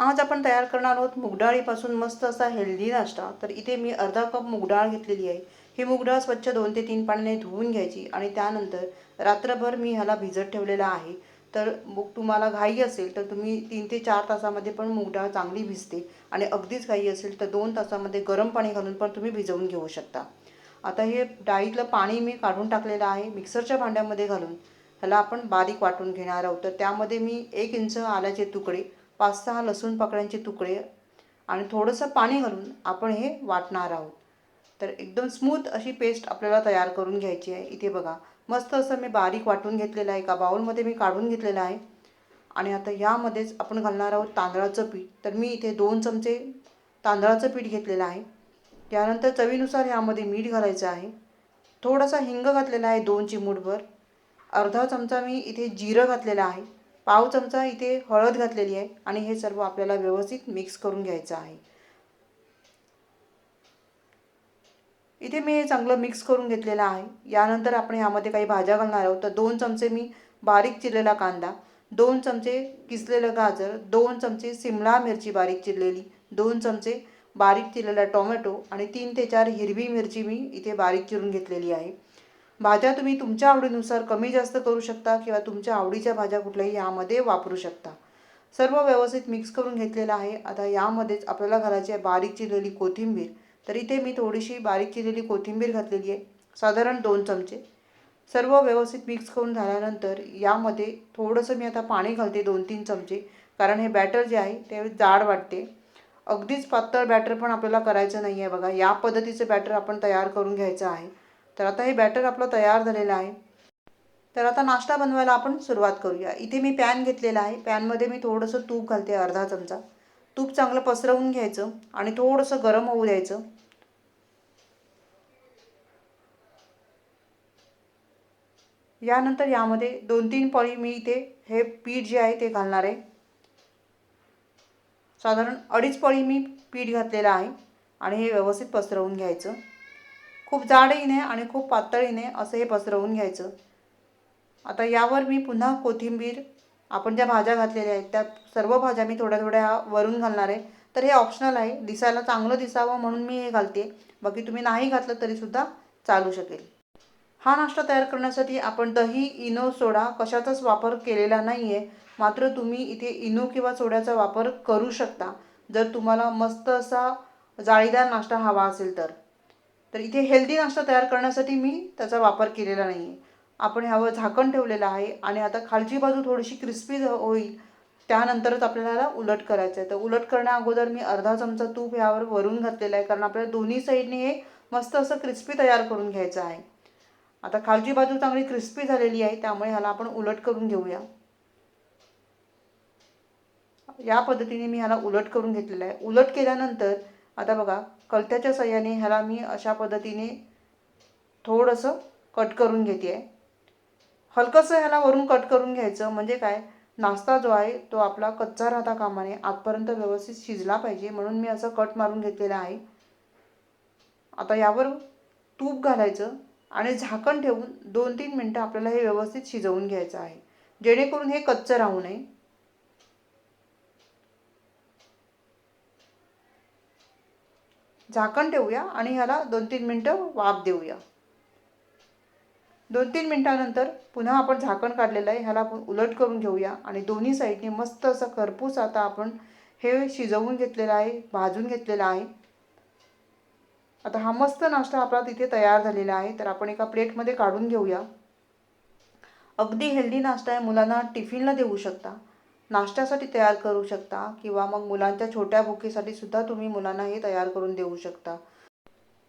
आज आपण तयार करणार आहोत मुगडाळीपासून मस्त असा हेल्दी नाश्ता. तर इथे मी अर्धा कप मुगडाळ घेतलेली आहे. ही मुगडाळ स्वच्छ दोन ते तीन पाण्याने धुवून घ्यायची आणि त्यानंतर रात्रभर मी ह्याला भिजत ठेवलेला आहे. तर मग तुम्हाला घाई असेल तर तुम्ही तीन ते चार तासामध्ये पण मुगडाळ चांगली भिजते आणि अगदीच घाई असेल तर दोन तासामध्ये गरम पाणी घालून पण तुम्ही भिजवून घेऊ शकता. आता हे डाळीतलं पाणी मी काढून टाकलेलं आहे मिक्सरच्या भांड्यामध्ये घालून. ह्याला आपण बारीक वाटून घेणार आहोत. तर त्यामध्ये मी एक इंच आल्याचे तुकडे पाच सहा लसूण पाकळ्यांचे तुकडे आणि थोडंसं पाणी घालून आपण हे वाटणार आहोत. तर एकदम स्मूथ अशी पेस्ट आपल्याला तयार करून घ्यायची आहे. इथे बघा मस्त असं मी बारीक वाटून घेतलेलं आहे. एका बाउलमध्ये मी काढून घेतलेलं आहे. आणि आता यामध्येच आपण घालणार आहोत तांदळाचं पीठ. तर मी इथे दोन चमचे तांदळाचं पीठ घेतलेलं आहे. त्यानंतर चवीनुसार यामध्ये मीठ घालायचं आहे. थोडासा हिंग घातलेला आहे दोन चिमूटभर. अर्धा चमचा मी इथे जिरं घातलेलं आहे. पाव चमचा इथे हळद घातलेली आहे आणि हे सर्व आपल्याला व्यवस्थित मिक्स करून घ्यायचं आहे. इथे मी हे चांगलं मिक्स करून घेतलेलं आहे. यानंतर आपण ह्यामध्ये काही भाज्या घालणार आहोत. तर दोन चमचे मी बारीक चिरलेला कांदा दोन चमचे किसलेलं गाजर दोन चमचे सिमला मिरची बारीक चिरलेली दोन चमचे बारीक चिरलेला टोमॅटो आणि तीन ते चार हिरवी मिरची मी इथे बारीक चिरून घेतलेली आहे. भाज्या तुम्ही तुमच्या आवडीनुसार कमी जास्त करू शकता किंवा तुमच्या आवडीच्या भाज्या कुठल्याही यामध्ये वापरू शकता. सर्व व्यवस्थित मिक्स करून घेतलेलं आहे. आता यामध्येच आपल्याला घालायची आहे बारीक चिरलेली कोथिंबीर. तर इथे मी थोडीशी बारीक चिरलेली कोथिंबीर घातलेली आहे. साधारण दोन चमचे. सर्व व्यवस्थित मिक्स करून झाल्यानंतर यामध्ये थोडंसं मी आता पाणी घालते दोन तीन चमचे. कारण हे बॅटर जे आहे ते जाड वाटते. अगदीच पातळ बॅटर पण आपल्याला करायचं नाही आहे बघा. या पद्धतीचं बॅटर आपण तयार करून घ्यायचं आहे. तर आता हे बॅटर आपलं तयार झालेलं आहे. तर आता नाश्ता बनवायला आपण सुरुवात करूया. इथे मी पॅन घेतलेला आहे. पॅनमध्ये मी थोडंसं तूप घालते अर्धा चमचा. तूप चांगलं पसरवून घ्यायचं आणि थोडंसं गरम होऊ द्यायचं. यानंतर यामध्ये दोन तीन पळी मी इथे हे पीठ जे आहे ते घालणार आहे. साधारण अडीच पळी मी पीठ घातलेलं आहे आणि हे व्यवस्थित पसरवून घ्यायचं. खूप जाडही आणि खूप पातळीने असं हे पसरवून घ्यायचं. आता यावर मी पुन्हा कोथिंबीर आपण ज्या भाज्या घातलेल्या आहेत त्या सर्व भाज्या मी थोड्या थोड्या वरून घालणार आहे. तर हे ऑप्शनल आहे दिसायला चांगलं दिसावं म्हणून मी हे घालते. बाकी तुम्ही नाही घातलं तरीसुद्धा चालू शकेल. हा नाश्ता तयार करण्यासाठी आपण दही इनो सोडा कशाचाच वापर केलेला नाही आहे मात्र तुम्ही इथे इनो किंवा सोड्याचा वापर करू शकता. जर तुम्हाला मस्त असा जाळीदार नाश्ता हवा असेल तर. तर इथे हेल्दी नाश्ता तयार करण्यासाठी मी त्याचा वापर केलेला नाही आहे आपण ह्यावर झाकण ठेवलेलं आहे आणि आता खालची बाजू थोडीशी क्रिस्पी होईल त्यानंतरच आपल्याला ह्याला उलट करायचं आहे तर उलट करण्या अगोदर मी अर्धा चमचा तूप ह्यावर वरून घातलेला आहे कारण आपल्याला दोन्ही साईडने हे मस्त असं क्रिस्पी तयार करून घ्यायचं आहे. आता खालची बाजू चांगली क्रिस्पी झालेली आहे त्यामुळे ह्याला आपण उलट करून घेऊया. या पद्धतीने मी ह्याला उलट करून घेतलेलं आहे. उलट केल्यानंतर आता बघा कलत्याच्या सहाय्याने ह्याला मी अशा पद्धतीने थोडंसं कट करून घेते आहे हलकंसं ह्याला वरून कट करून घ्यायचं म्हणजे काय? नाश्ता जो आहे तो आपला कच्चा राहता कामाने आतपर्यंत व्यवस्थित शिजला पाहिजे म्हणून मी असं कट मारून घेतलेलं आहे. आता यावर तूप घालायचं आणि झाकण ठेवून दोन तीन मिनटं आपल्याला हे व्यवस्थित शिजवून घ्यायचं आहे. जेणेकरून हे कच्चं राहू नये. झाकण ठेवूया आणि ह्याला दोन तीन मिनटं वाफ देऊया. दोन तीन मिनटानंतर पुन्हा आपण झाकण काढलेलं आहे ह्याला आपण उलट करून घेऊया आणि दोन्ही साईडने मस्त असं खरपूस आता आपण हे शिजवून घेतलेलं आहे भाजून घेतलेलं आहे. आता हा मस्त नाश्ता आपला तिथे तयार झालेला आहे तर आपण एका प्लेटमध्ये काढून घेऊया. अगदी हेल्दी नाश्ता आहे मुलांना टिफिनला देऊ शकता. नाश्त्यासाठी तयार करू शकता किंवा मग मुलांच्या छोट्या भुकेसाठी सुद्धा तुम्ही मुलांना हे तयार करून देऊ शकता.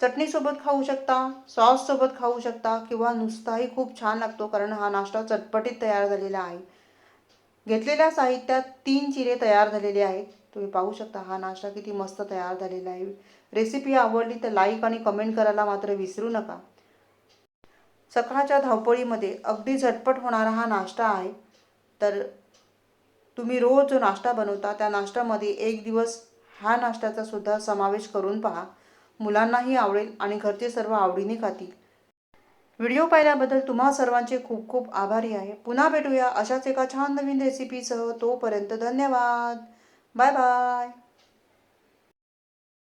चटणीसोबत खाऊ शकता सॉससोबत खाऊ शकता किंवा नुसताही खूप छान लागतो कारण हा नाश्ता चटपटीत तयार झालेला आहे. घेतलेल्या साहित्यात तीन चिरे तयार झालेले आहेत. तुम्ही पाहू शकता हा नाश्ता किती मस्त तयार झालेला आहे. रेसिपी आवडली तर लाईक आणि कमेंट करायला मात्र विसरू नका. सकाळच्या धावपळीमध्ये अगदी झटपट होणारा हा नाश्ता आहे. तर तुम्ही रोज जो नाश्ता बनवता त्या नाश्त्यामध्ये एक दिवस हा नाश्त्याचा सुद्धा समावेश करून पहा. मुलांनाही आवडेल आणि घरचे सर्व आवडीने खातील. व्हिडिओ पाहिल्याबद्दल तुम्हा सर्वांचे खूप खूप आभारी आहे. पुन्हा भेटूया अशाच एका छान नवीन रेसिपीसह तोपर्यंत धन्यवाद. Bye bye.